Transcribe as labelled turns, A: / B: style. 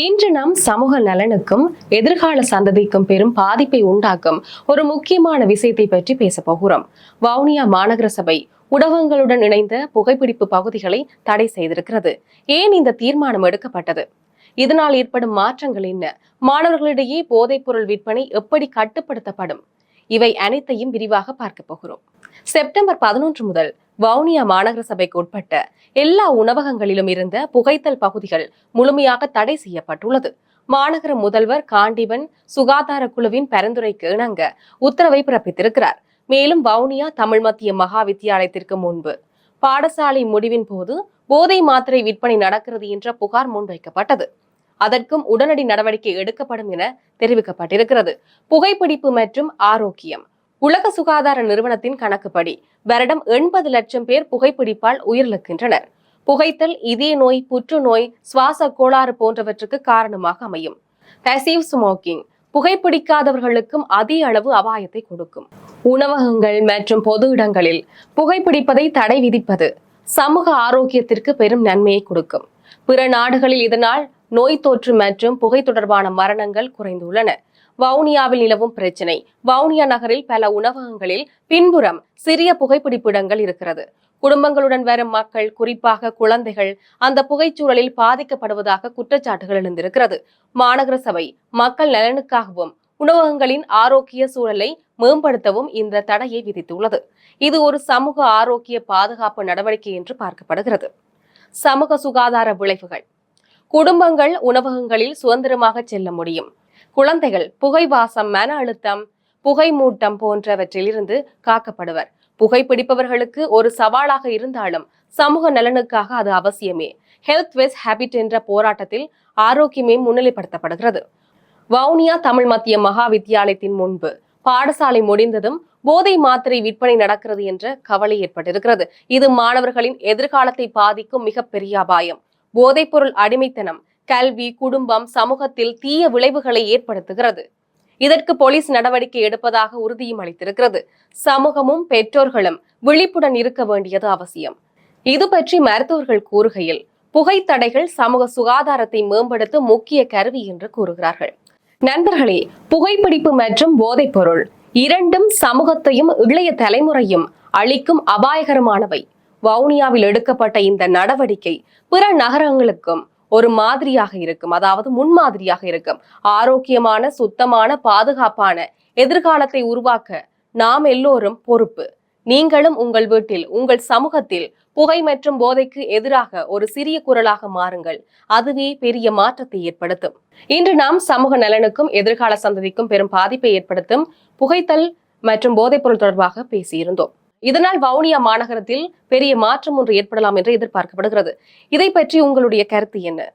A: இன்று நம் சமூக நலனுக்கும் எதிர்கால சந்ததிக்கும் பெரும் பாதிப்பை உண்டாக்கும் ஒரு முக்கியமான விஷயத்தை பற்றி பேச போகிறோம். வவுனியா மாநகர சபை உடவங்களுடன் இணைந்த புகைப்பிடிப்பு பகுதிகளை தடை செய்திருக்கிறது. ஏன் இந்த தீர்மானம் எடுக்கப்பட்டது? இதனால் ஏற்படும் மாற்றங்கள் என்ன? மாணவர்களிடையே போதைப்பொருள் விற்பனை எப்படி கட்டுப்படுத்தப்படும்? இவை அனைத்தையும் விரிவாக பார்க்க போகிறோம். செப்டம்பர் பதினொன்று முதல் வவுனியா மாநகர சபைக்கு உட்பட்ட எல்லா உணவகங்களிலும் இருந்த புகைத்தல் பகுதிகள் முழுமையாக தடை செய்யப்பட்டுள்ளது. மாநகர முதல்வர் காண்டிவன் சுகாதார குழுவின் பரிந்துரைக்கு இணங்க உத்தரவை பிறப்பித்திருக்கிறார். மேலும் வவுனியா தமிழ் மத்திய மகா வித்தியாலயத்திற்கு முன்பு பாடசாலை முடிவின் போது போதை மாத்திரை விற்பனை நடக்கிறது என்ற புகார் முன்வைக்கப்பட்டது. அதற்கும் உடனடி நடவடிக்கை எடுக்கப்படும் என தெரிவிக்கப்பட்டிருக்கிறது. புகைப்பிடிப்பு மற்றும் ஆரோக்கியம். உலக சுகாதார நிறுவனத்தின் கணக்குப்படி வருடம் எண்பது லட்சம் பேர் புகைப்பிடிப்பால் உயிரிழக்கின்றனர். புகைத்தல் இதய நோய் புற்றுநோய் சுவாச கோளாறு போன்றவற்றுக்கு காரணமாக அமையும். பேசிவ் ஸ்மோக்கிங் புகைப்பிடிக்காதவர்களுக்கும் அதிக அளவு அபாயத்தை கொடுக்கும். உணவகங்கள் மற்றும் பொது இடங்களில் புகைப்பிடிப்பதை தடை விதிப்பது சமூக ஆரோக்கியத்திற்கு பெரும் நன்மையை கொடுக்கும். பிற நாடுகளில் இதனால் நோய் தொற்று மற்றும் புகை தொடர்பான மரணங்கள் குறைந்துள்ளன. வவுனியாவில் நிலவும் பிரச்சினை. வவுனியா நகரில் பல உணவகங்களில் பின்புறம் சிறிய புகைப்பிடிப்பிடங்கள் இருக்கிறது. குடும்பங்களுடன் வரும் மக்கள் குறிப்பாக குழந்தைகள் அந்த புகைச்சூழலில் பாதிக்கப்படுவதாக குற்றச்சாட்டுகள் எழுந்திருக்கிறது. மாநகர சபை மக்கள் நலனுக்காகவும் உணவகங்களின் ஆரோக்கிய சூழலை மேம்படுத்தவும் இந்த தடையை விதித்துள்ளது. இது ஒரு சமூக ஆரோக்கிய பாதுகாப்பு நடவடிக்கை என்று பார்க்கப்படுகிறது. சமூக சுகாதார விளைவுகள். குடும்பங்கள் உணவகங்களில் சுதந்திரமாக செல்ல முடியும். குழந்தைகள் புகைவாசம் மன அழுத்தம் புகை மூட்டம் போன்றவற்றிலிருந்து காக்கப்படுவர். புகைப்பிடிப்பவர்களுக்கு ஒரு சவாலாக இருந்தாலும் சமூக நலனுக்காக அது அவசியமே. ஹெல்த் வெஸ் ஹேபிட் என்ற போராட்டத்தில் ஆரோக்கியமே முன்னிலைப்படுத்தப்படுகிறது. வவுனியா தமிழ் மத்திய மகா வித்தியாலயத்தின் முன்பு பாடசாலை முடிந்ததும் போதை மாத்திரை விற்பனை நடக்கிறது என்ற கவலை ஏற்பட்டிருக்கிறது. இது மாணவர்களின் எதிர்காலத்தை பாதிக்கும் மிகப்பெரிய அபாயம். போதைப்பொருள் அடிமைத்தனம் கல்வி குடும்பம் சமூகத்தில் தீய விளைவுகளை ஏற்படுத்துகிறது. இதற்கு போலீஸ் நடவடிக்கை எடுப்பதாக உறுதியும் அளித்திருக்கிறது. சமூகமும் பெற்றோர்களும் விழிப்புடன் இருக்க வேண்டியது அவசியம். இது பற்றி மருத்துவர்கள் கூறுகையில் புகைத்தடைகள் சமூக சுகாதாரத்தை மேம்படுத்தும் முக்கிய கருவி என்று கூறுகிறார்கள். நண்பர்களே புகைப்பிடிப்பு மற்றும் போதைப்பொருள் இரண்டும் சமூகத்தையும் இளைய தலைமுறையும் அளிக்கும் அபாயகரமானவை. வவுனியாவில் எடுக்கப்பட்ட இந்த நடவடிக்கை பிற நகரங்களுக்கும் ஒரு மாதிரியாக இருக்கும். அதாவது முன்மாதிரியாக இருக்கும். ஆரோக்கியமான சுத்தமான பாதுகாப்பான எதிர்காலத்தை உருவாக்க நாம் எல்லோரும் பொறுப்பு. நீங்களும் உங்கள் வீட்டில் உங்கள் சமூகத்தில் புகை மற்றும் போதைக்கு எதிராக ஒரு சிறிய குரலாக மாறுங்கள். அதுவே பெரிய மாற்றத்தை ஏற்படுத்தும். இன்று நாம் சமூக நலனுக்கும் எதிர்கால சந்ததிக்கும் பெரும் பாதிப்பை ஏற்படுத்தும் புகைத்தல் மற்றும் போதைப்பொருள் தொடர்பாக பேசியிருந்தோம். இதனால் வவுனியா மாநகரத்தில் பெரிய மாற்றம் ஒன்று ஏற்படலாம் என்று எதிர்பார்க்கப்படுகிறது. இதை பற்றி உங்களுடைய கருத்து என்ன?